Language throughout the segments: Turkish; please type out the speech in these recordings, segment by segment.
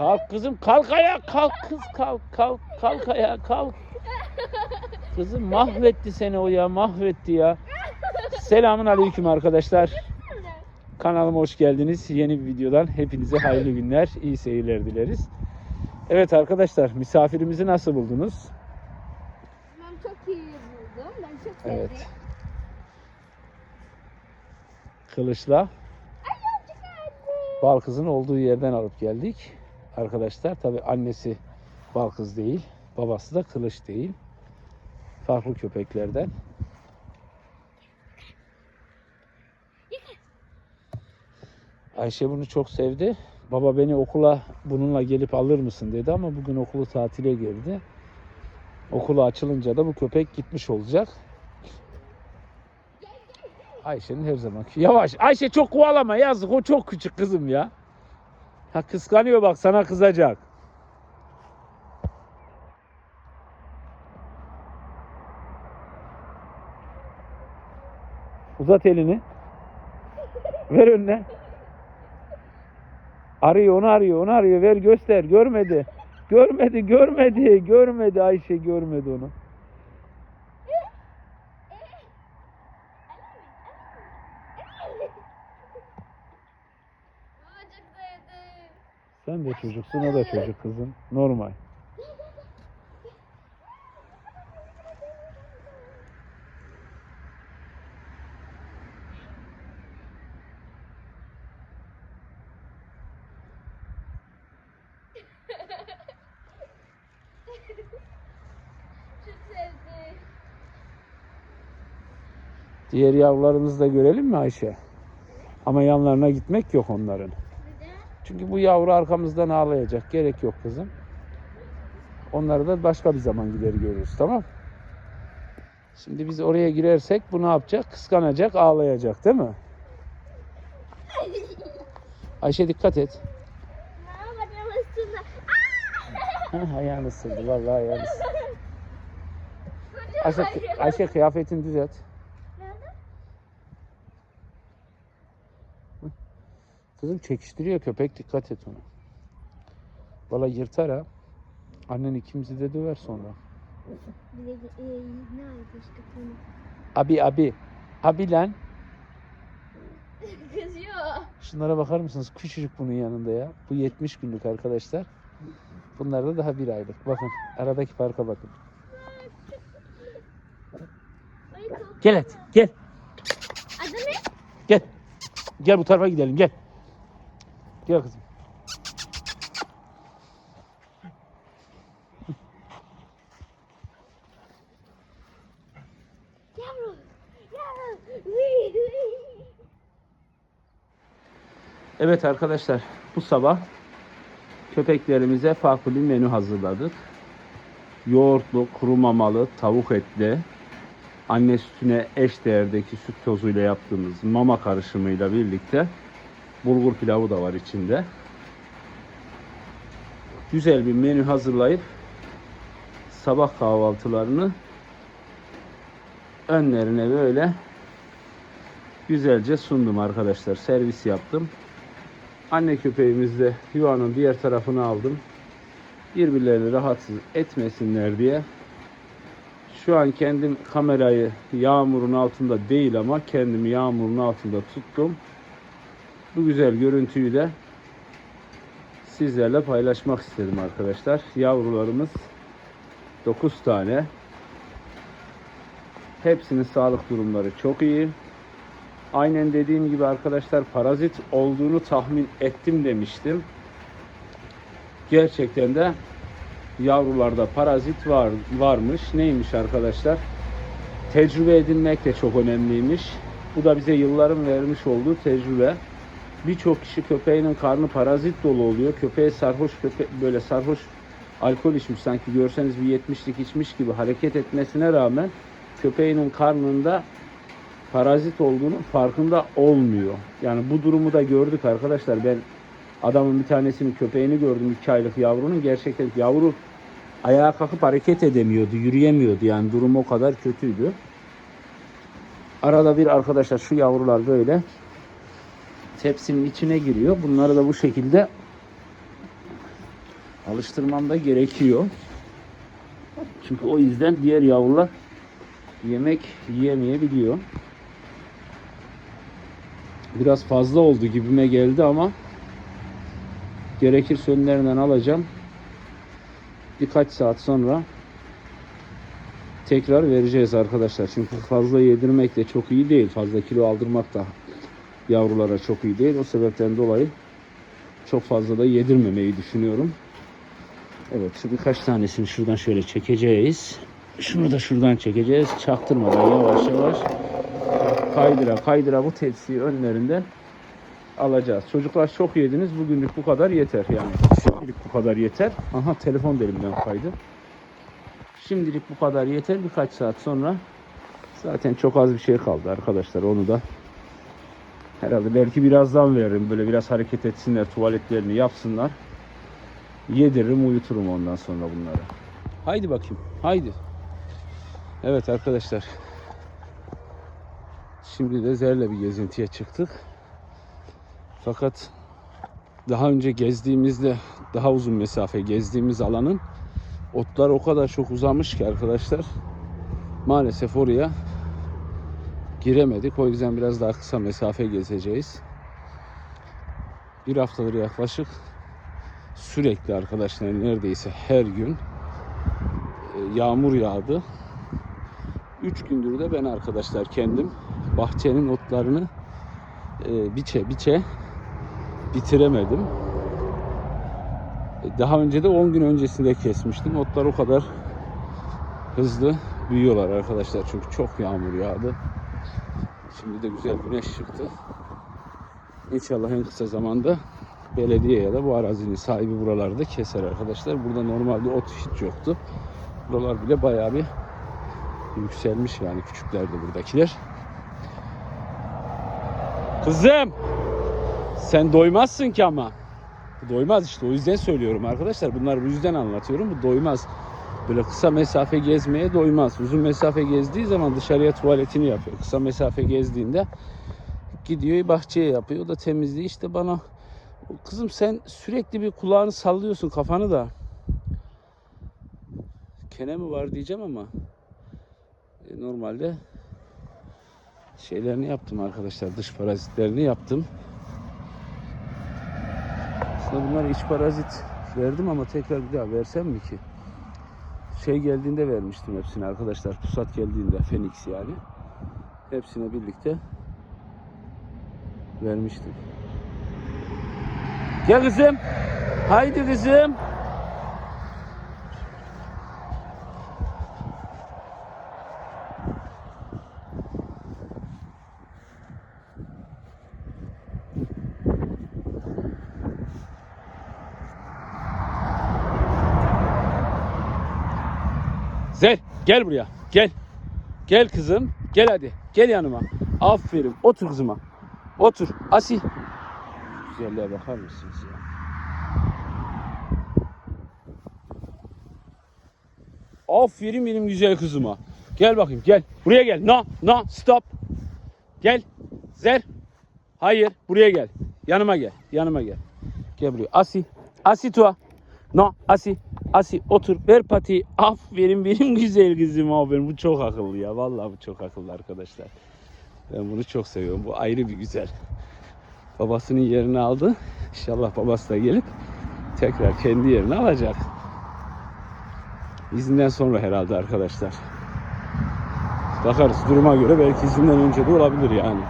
Kalk kızım kalk ayağa kalk kız kalk kalk kalk ayağa kalk. Kızım mahvetti seni o ya mahvetti ya. Selamun aleyküm arkadaşlar. Kanalıma hoş geldiniz. Yeni bir videodan hepinize hayırlı günler, iyi seyirler dileriz. Evet arkadaşlar misafirimizi nasıl buldunuz? Ben çok iyi buldum. Ben çok sevdim. Evet. Kılıçla çok güzeldi. Balkız'ın olduğu yerden alıp geldik. Arkadaşlar tabi annesi Balkız değil. Babası da Kılıç değil. Farklı köpeklerden. Ayşe bunu çok sevdi. Baba beni okula bununla gelip alır mısın dedi ama bugün okulu tatile girdi. Okulu açılınca da bu köpek gitmiş olacak. Ayşe'nin her zamanki. Yavaş. Ayşe çok kovalama yazık. O çok küçük kızım ya. Ha kıskanıyor bak sana kızacak. Uzat elini. Ver önüne. Arıyor onu arıyor onu arıyor. Ver göster. Görmedi. Görmedi görmedi. Görmedi Ayşe görmedi onu. Aa, çok sevdim. Sen de çocuksun o da çocuk kızım. Normal. Diğer yavrularımızı da görelim mi Ayşe? Ama yanlarına gitmek yok onların. Çünkü bu yavru arkamızdan ağlayacak. Gerek yok kızım. Onları da başka bir zaman gider görürüz tamam Şimdi biz oraya girersek bu ne yapacak? Kıskanacak, ağlayacak değil mi? Ayşe dikkat et. Hah, ayağını ısırdı. Vallahi ayağını ısırdı. Ayşe. Ayşe kıyafetini düzelt. Kızım çekiştiriyor köpek dikkat et ona. Valla yırtar ha. Annen ikimizi de döver sonra. E? Abi abi. Abi lan. Kızıyor. Şunlara bakar mısınız? Küçücük bunun yanında ya. Bu 70 günlük arkadaşlar. Bunlar da daha bir aylık. Bakın aradaki farka bakın. Gel et gel. Adı ne? Gel. Gel bu tarafa gidelim gel. Gel kızım. Yavrum. Yavrum. Evet arkadaşlar bu sabah köpeklerimize farklı bir menü hazırladık. Yoğurtlu, kuru mamalı, tavuk etli, anne sütüne eş değerdeki süt tozuyla yaptığımız mama karışımıyla birlikte bulgur pilavı da var içinde. Güzel bir menü hazırlayıp sabah kahvaltılarını önlerine böyle güzelce sundum arkadaşlar. Servis yaptım. Anne köpeğimizle yuvanın diğer tarafını aldım. Birbirlerini rahatsız etmesinler diye. Şu an kendim kamerayı yağmurun altında değil ama kendimi yağmurun altında tuttum. Bu güzel görüntüyü de sizlerle paylaşmak istedim arkadaşlar. Yavrularımız 9 tane. Hepsinin sağlık durumları çok iyi. Aynen dediğim gibi arkadaşlar parazit olduğunu tahmin ettim demiştim. Gerçekten de yavrularda parazit var varmış. Neymiş arkadaşlar? Tecrübe edinmek de çok önemliymiş. Bu da bize yılların vermiş olduğu tecrübe. Birçok kişi köpeğinin karnı parazit dolu oluyor. Köpeğe sarhoş köpe böyle sarhoş alkol içmiş sanki görseniz bir yetmişlik içmiş gibi hareket etmesine rağmen köpeğinin karnında parazit olduğunu farkında olmuyor. Yani bu durumu da gördük arkadaşlar. Ben adamın bir tanesinin köpeğini gördüm 2 aylık yavrunun. Gerçekten yavru ayağa kalkıp hareket edemiyordu, yürüyemiyordu. Yani durum o kadar kötüydü. Arada bir arkadaşlar şu yavrular böyle tepsinin içine giriyor. Bunları da bu şekilde Alıştırmam da gerekiyor. Çünkü o yüzden diğer yavrular yemek yiyemeyebiliyor. Biraz fazla oldu gibime geldi ama gerekirse önlerinden alacağım. Birkaç saat sonra tekrar vereceğiz arkadaşlar. Çünkü fazla yedirmek de çok iyi değil. Fazla kilo aldırmak da yavrulara çok iyi değil. O sebepten dolayı çok fazla da yedirmemeyi düşünüyorum. Evet şu birkaç tanesini şuradan şöyle çekeceğiz. Şunu da şuradan çekeceğiz. Çaktırmadan yavaş yavaş kaydıra kaydıra bu tepsiyi önlerinden alacağız. Çocuklar çok yediniz. Bugünlük bu kadar yeter yani. Şimdilik bu kadar yeter. Aha telefon da kaydı. Şimdilik bu kadar yeter. Birkaç saat sonra zaten çok az bir şey kaldı arkadaşlar. Onu da herhalde belki birazdan veririm. Böyle biraz hareket etsinler, tuvaletlerini yapsınlar. Yediririm, uyuturum ondan sonra bunları. Haydi bakayım. Haydi. Evet arkadaşlar. Şimdi de Zer'le bir gezintiye çıktık. Fakat daha önce gezdiğimizde daha uzun mesafe gezdiğimiz alanın otlar o kadar çok uzamış ki arkadaşlar maalesef oraya giremedik. O yüzden biraz daha kısa mesafe gezeceğiz. Bir haftadır yaklaşık sürekli arkadaşlar neredeyse her gün e, yağmur yağdı. Üç gündür de ben arkadaşlar kendim bahçenin otlarını e, biçe biçe bitiremedim. E, Daha önce de 10 gün öncesinde kesmiştim. Otlar o kadar hızlı büyüyorlar arkadaşlar. Çünkü çok yağmur yağdı. Şimdi de güzel güneş çıktı. İnşallah en kısa zamanda belediye ya da bu arazinin sahibi buralarda keser arkadaşlar. Burada normalde ot hiç yoktu. Buralar bile bayağı bir yükselmiş yani küçüklerdi buradakiler. Kızım sen doymazsın ki ama. Doymaz işte o yüzden söylüyorum arkadaşlar. Bunları bu yüzden anlatıyorum. Bu doymaz. Böyle kısa mesafe gezmeye doymaz. Uzun mesafe gezdiği zaman dışarıya tuvaletini yapıyor. Kısa mesafe gezdiğinde gidiyor bahçeye yapıyor. O da temizliği işte bana kızım sen sürekli bir kulağını sallıyorsun kafanı da. Kene mi var diyeceğim ama e, normalde şeylerini yaptım arkadaşlar. Dış parazitlerini yaptım. Aslında bunlar iç parazit verdim ama tekrar bir daha versem mi ki? Şey geldiğinde vermiştim hepsini arkadaşlar. Pusat geldiğinde Phoenix yani. Hepsine birlikte vermiştim. Gel kızım. Haydi kızım. Zel gel buraya. Gel. Gel kızım. Gel hadi. Gel yanıma. Aferin. Otur kızıma. Otur. Asi. Güzelliğe bakar mısınız ya? Aferin benim güzel kızıma. Gel bakayım gel. Buraya gel. No, no, stop. Gel. Zer. Hayır, buraya gel. Yanıma gel. Yanıma gel. Gel buraya. Asi. Asi tua. No, Asi. Asi otur. Ver pati. Aferin benim güzel kızım. Aferin. Bu çok akıllı ya. Vallahi bu çok akıllı arkadaşlar. Ben bunu çok seviyorum. Bu ayrı bir güzel. Babasının yerini aldı. İnşallah babası da gelip tekrar kendi yerini alacak. İzinden sonra herhalde arkadaşlar. Bakarız duruma göre belki izinden önce de olabilir yani.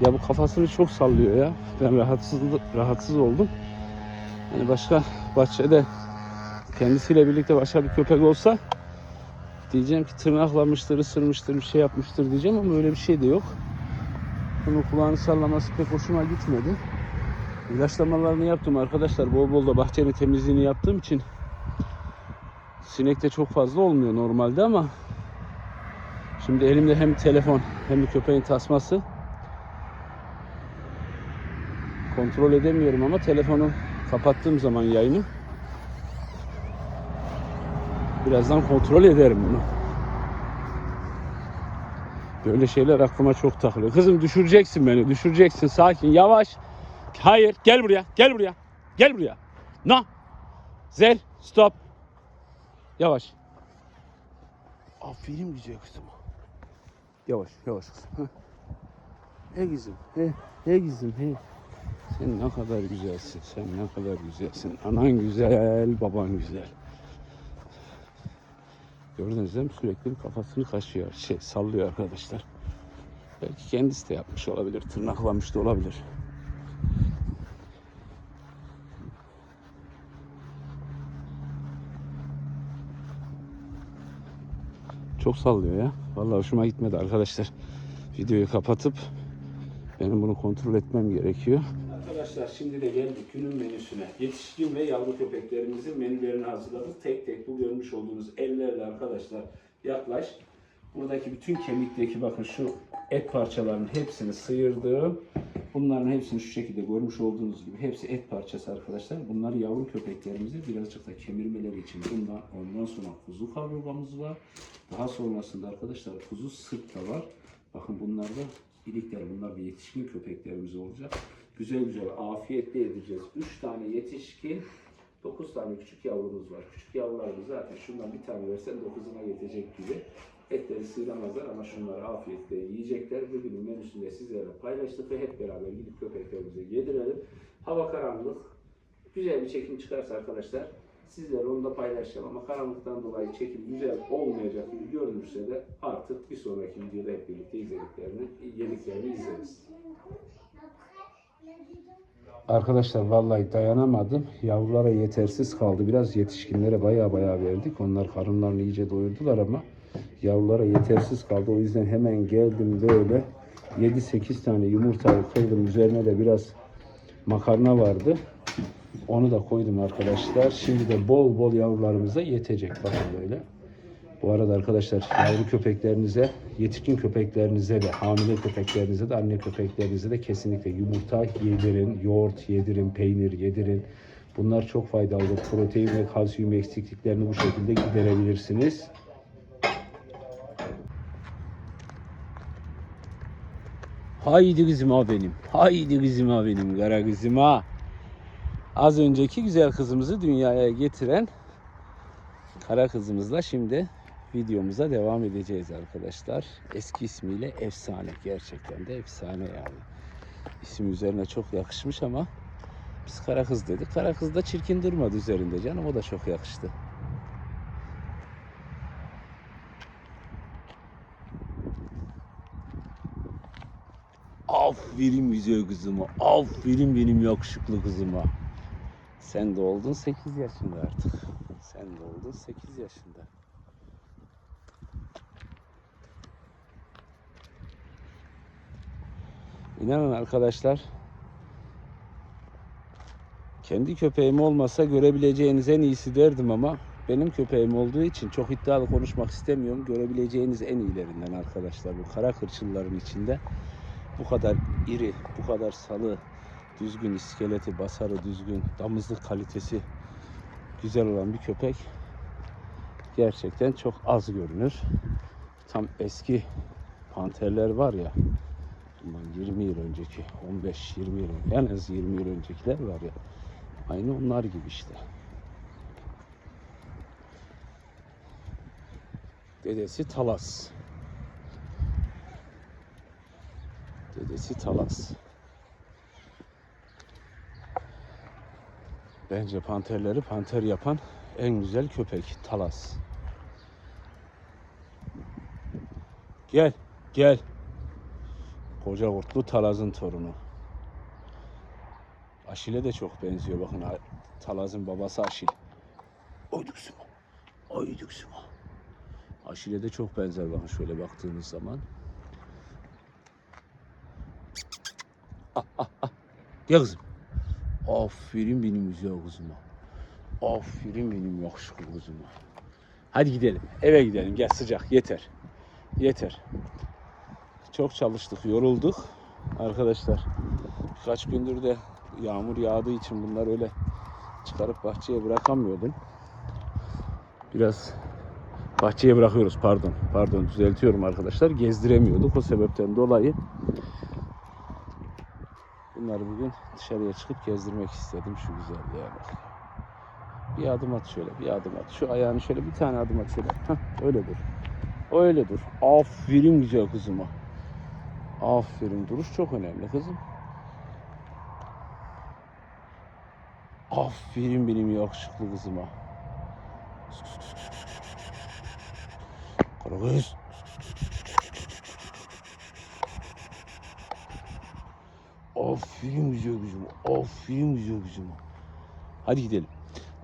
Ya bu kafasını çok sallıyor ya. Ben rahatsız rahatsız oldum. Yani başka bahçede kendisiyle birlikte başka bir köpek olsa diyeceğim ki tırnaklamıştır, ısırmıştır, bir şey yapmıştır diyeceğim ama öyle bir şey de yok. Bunun kulağını sallaması pek hoşuma gitmedi. İlaçlamalarını yaptım arkadaşlar. Bol bol da bahçenin temizliğini yaptığım için sinek de çok fazla olmuyor normalde ama şimdi elimde hem telefon hem de köpeğin tasması kontrol edemiyorum ama telefonu kapattığım zaman yayını birazdan kontrol ederim bunu. Böyle şeyler aklıma çok takılıyor. Kızım düşüreceksin beni, düşüreceksin. Sakin, yavaş. Hayır, gel buraya, gel buraya. Gel buraya. No. Zel. Stop. Yavaş. Aferin güzel kızım. Yavaş yavaş kızım. He kızım. He, he kızım. He. Sen ne kadar güzelsin. Sen ne kadar güzelsin. Anan güzel, baban güzel. Gördünüz değil mi? Sürekli kafasını kaşıyor. Şey sallıyor arkadaşlar. Belki kendisi de yapmış olabilir. Tırnaklamış da olabilir. Çok sallıyor ya. Vallahi hoşuma gitmedi arkadaşlar. Videoyu kapatıp benim bunu kontrol etmem gerekiyor. Arkadaşlar şimdi de geldik günün menüsüne. Yetişkin ve yavru köpeklerimizin menülerini hazırladık. Tek tek bu görmüş olduğunuz ellerle arkadaşlar yaklaş. Buradaki bütün kemikteki bakın şu et parçalarının hepsini sıyırdım. Bunların hepsini şu şekilde görmüş olduğunuz gibi hepsi et parçası arkadaşlar. Bunları yavru köpeklerimize birazcık da kemirmeleri için bundan ondan sonra kuzu kaburgamız var. Daha sonrasında arkadaşlar kuzu sırt da var. Bakın bunlar da ilikler. Bunlar da yetişkin köpeklerimiz olacak. Güzel güzel afiyetle edeceğiz. 3 tane yetişkin 9 tane küçük yavrumuz var. Küçük yavrularımız zaten şundan bir tane versen 9'una yetecek gibi. Etleri sıyıramazlar ama şunları afiyetle yiyecekler. Bugünün menüsünde sizlerle paylaştık ve hep beraber gidip köpeklerimize yedirelim. Hava karanlık. Güzel bir çekim çıkarsa arkadaşlar sizlerle onu da paylaşacağım ama karanlıktan dolayı çekim güzel olmayacak gibi görünürse de artık bir sonraki videoda hep birlikte izlediklerini, yediklerini izleriz. Arkadaşlar vallahi dayanamadım. Yavrulara yetersiz kaldı. Biraz yetişkinlere baya baya verdik. Onlar karınlarını iyice doyurdular ama yavrulara yetersiz kaldı. O yüzden hemen geldim böyle 7-8 tane yumurtayı kırdım. Üzerine de biraz makarna vardı. Onu da koydum arkadaşlar. Şimdi de bol bol yavrularımıza yetecek. Bakın böyle. Bu arada arkadaşlar yavru köpeklerinize, yetişkin köpeklerinize de, hamile köpeklerinize de, anne köpeklerinize de kesinlikle yumurta yedirin, yoğurt yedirin, peynir yedirin. Bunlar çok faydalı. Protein ve kalsiyum eksikliklerini bu şekilde giderebilirsiniz. Haydi kızım ha benim. Haydi kızım ha benim. Kara kızım ha. Az önceki güzel kızımızı dünyaya getiren kara kızımızla şimdi videomuza devam edeceğiz arkadaşlar. Eski ismiyle efsane. Gerçekten de efsane yani. İsim üzerine çok yakışmış ama biz kara kız dedik. Kara kız da çirkin durmadı üzerinde canım. O da çok yakıştı. Aferin güzel kızıma. Aferin benim yakışıklı kızıma. Sen de oldun 8 yaşında artık. Sen de oldun 8 yaşında. İnanın arkadaşlar kendi köpeğim olmasa görebileceğiniz en iyisi derdim ama benim köpeğim olduğu için çok iddialı konuşmak istemiyorum. Görebileceğiniz en iyilerinden arkadaşlar bu kara kırçılların içinde bu kadar iri, bu kadar salı, düzgün iskeleti, basarı düzgün, damızlık kalitesi güzel olan bir köpek gerçekten çok az görünür. Tam eski panterler var ya, bundan 20 yıl önceki, 15-20 yıl, en az 20 yıl öncekiler var ya, aynı onlar gibi işte. Dedesi Talas. Dedesi Talas. Bence panterleri panter yapan en güzel köpek Talas. Gel, gel. Koca kurtlu Talaz'ın torunu. Aşil'e de çok benziyor bakın. Talaz'ın babası Aşil. Oyduksuma. Oyduksuma. Aşil'e de çok benzer bakın şöyle baktığınız zaman. Gel kızım. Aferin benim güzel kızıma. Aferin benim yakışıklı kızıma. Hadi gidelim. Eve gidelim. Gel sıcak. Yeter. Yeter. Çok çalıştık. Yorulduk. Arkadaşlar birkaç gündür de yağmur yağdığı için bunlar öyle çıkarıp bahçeye bırakamıyordum. Biraz bahçeye bırakıyoruz pardon. Pardon düzeltiyorum arkadaşlar. Gezdiremiyorduk o sebepten dolayı. Bunları bugün dışarıya çıkıp gezdirmek istedim şu güzelliğe bak. Bir adım at şöyle, bir adım at. Şu ayağını şöyle bir tane adım at şöyle. Hah, öyle dur. Öyle dur. Aferin güzel kızıma. Aferin. Duruş çok önemli kızım. Aferin benim yakışıklı kızıma. Karagöz. Aferin güzel kızıma. Aferin güzel kızıma. Hadi gidelim.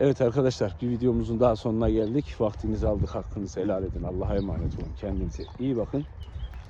Evet arkadaşlar bir videomuzun daha sonuna geldik. Vaktinizi aldık hakkınızı helal edin. Allah'a emanet olun. Kendinize iyi bakın.